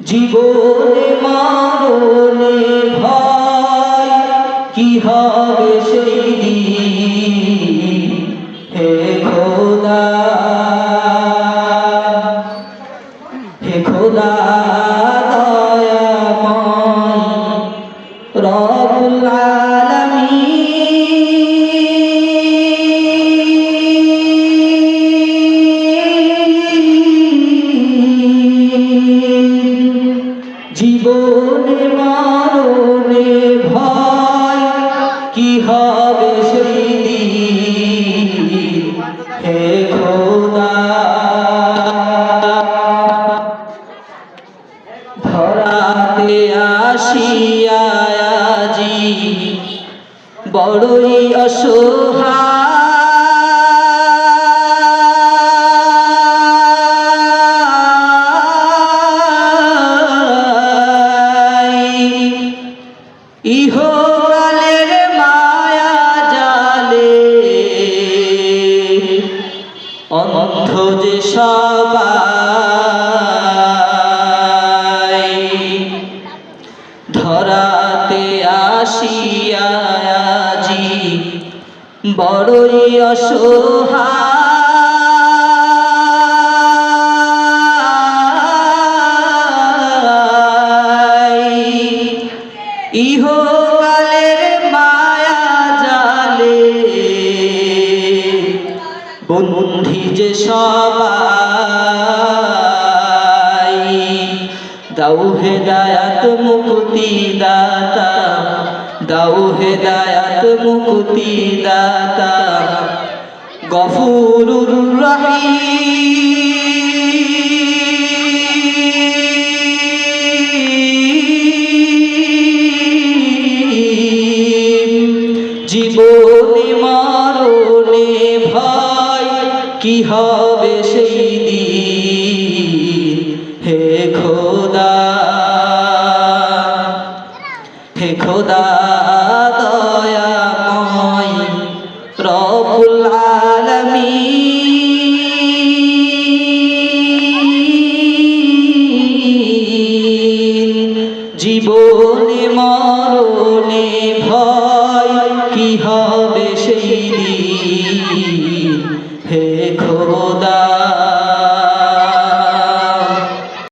জীবনে মারণে ভয় কি হবে জীবনে মারণে ভয় কি হবে সেই দিন হে ধরাতে আসিয়াজি বড়ই অসহায় ইহকালের মায়া জালে অন্ধ যে সবাই ধরাতে আসিয়াজি বড়ই অসহায়। ইহকালের মায়া জালে বন্ধি যে সবাই দাও হেদায়াত মুক্তি দাতা দাও হেদায়াত মুক্তি দাতা গফুরুর রহিম। জীবনে মারণে ভয়, কি হবে সেই খোদা দয়াময় রবুল আলামিন। জীবনে মরণে ভয় কি হবে